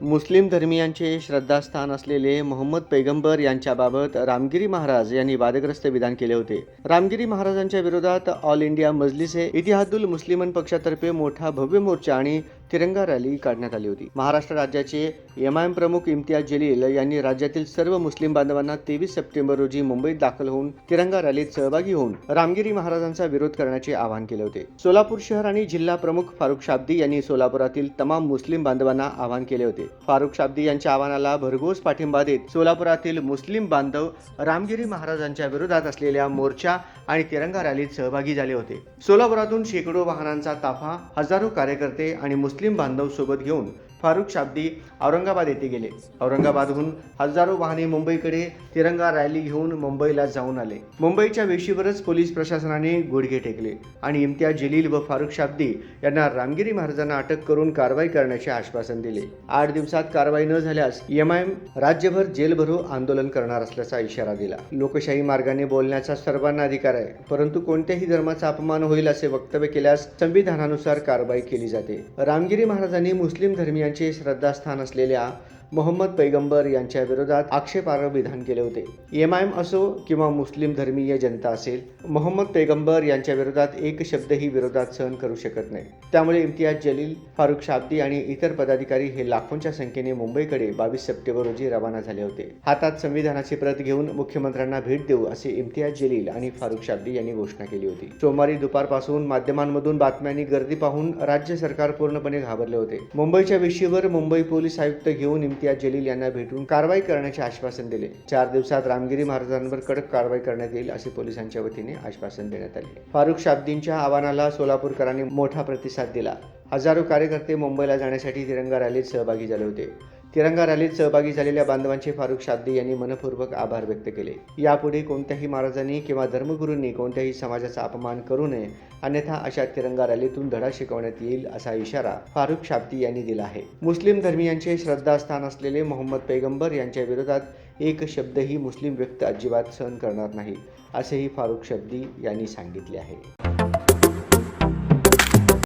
मुस्लिम धर्मियांचे श्रद्धास्थान असलेले मोहम्मद पैगंबर यांच्याबाबत रामगिरी महाराज यांनी वादग्रस्त विधान केले होते. रामगिरी महाराजांच्या विरोधात ऑल इंडिया मजलिसे इतिहादुल मुस्लिमन पक्षातर्फे मोठा भव्य मोर्चा आणि तिरंगा रॅली काढण्यात आली होती. महाराष्ट्र राज्याचे एम आय एम प्रमुख इम्तियाज जलील यांनी राज्यातील सर्व मुस्लिम बांधवांना तेवीस सप्टेंबर रोजी मुंबईत दाखल होऊन तिरंगा रॅलीत सहभागी होऊन रामगिरी महाराजांचा विरोध करण्याचे आवाहन केले होते. सोलापूर शहर आणि जिल्हा प्रमुख फारुख शाब्दी यांनी सोलापुरातील तमाम मुस्लिम बांधवांना आवाहन केले होते. फारुख शाब्दी यांच्या आवाहनाला भरघोस पाठिंबा देत सोलापुरातील मुस्लिम बांधव रामगिरी महाराजांच्या विरोधात असलेल्या मोर्चा आणि तिरंगा रॅलीत सहभागी झाले होते. सोलापुरातून शेकडो वाहनांचा ताफा हजारो कार्यकर्ते आणि मुस्लिम बांधव सोबत घेऊन फारुख शाब्दी औरंगाबाद येथे गेले. औरंगाबादहून हजारो वाहने मुंबईकडे तिरंगा रॅली घेऊन मुंबईला जाऊन आले. मुंबईच्या वेशीवरच पोलीस प्रशासनाने गुडघे टेकले आणि इम्तियाज जलील व फारुख शाब्दी यांना रामगिरी महाराजांना अटक करून कारवाई करण्याचे आश्वासन दिले. आठ दिवसात कारवाई न झाल्यास एम राज्यभर जेलभरो आंदोलन करणार असल्याचा इशारा दिला. लोकशाही मार्गाने बोलण्याचा सर्वांना अधिकार आहे परंतु कोणत्याही धर्माचा अपमान होईल असे वक्तव्य केल्यास संविधानानुसार कारवाई केली जाते. रामगिरी महाराजांनी मुस्लिम धर्मियांचे श्रद्धास्थान असलेल्या मोहम्मद पैगंबर यांच्या विरोधात आक्षेपार्ह विधान केले होते. एम आय एम असो किंवा मुस्लिम धर्मीय जनता असेल मोहम्मद पैगंबर यांच्या विरोधात एक शब्दही विरोधात सहन करू शकत नाही. त्यामुळे इम्तियाज जलील फारुख शाब्दी आणि इतर पदाधिकारी हे लाखोंच्या संख्येने मुंबईकडे बावीस सप्टेंबर रोजी रवाना झाले होते. हातात संविधानाची प्रत घेऊन मुख्यमंत्र्यांना भेट देऊ असे इम्तियाज जलील आणि फारुख शाब्दी यांनी घोषणा केली होती. सोमवारी दुपारपासून माध्यमांमधून बातम्यांनी गर्दी पाहून राज्य सरकार पूर्णपणे घाबरले होते. मुंबईच्या विषयीवर मुंबई पोलीस आयुक्त घेऊन इम्तियाज जलील यांना भेटून कारवाई करण्याचे आश्वासन दिले. चार दिवसात रामगिरी महाराजांवर कडक कारवाई करण्यात येईल असे पोलिसांच्या वतीने आश्वासन देण्यात आले. फारुख शाब्दींच्या आव्हानाला सोलापूरकरांनी मोठा प्रतिसाद दिला. हजारो कार्यकर्ते मुंबईला जाण्यासाठी तिरंगा रॅलीत सहभागी झाले होते. तिरंगा रॅलीत सहभागी झालेल्या बांधवांचे फारुख शाब्दी यांनी मनपूर्वक आभार व्यक्त केले. यापुढे कोणत्याही महाराजांनी किंवा धर्मगुरूंनी कोणत्याही समाजाचा अपमान करू नये अन्यथा अशा तिरंगा रॅलीतून धडा शिकवण्यात येईल असा इशारा फारुख शाब्दी यांनी दिला आहे. मुस्लिम धर्मियांचे श्रद्धास्थान असलेले मोहम्मद पैगंबर यांच्या विरोधात एक शब्दही मुस्लिम व्यक्त अजिबात सहन करणार नाही असेही फारुख शाब्दी यांनी सांगितले आहे.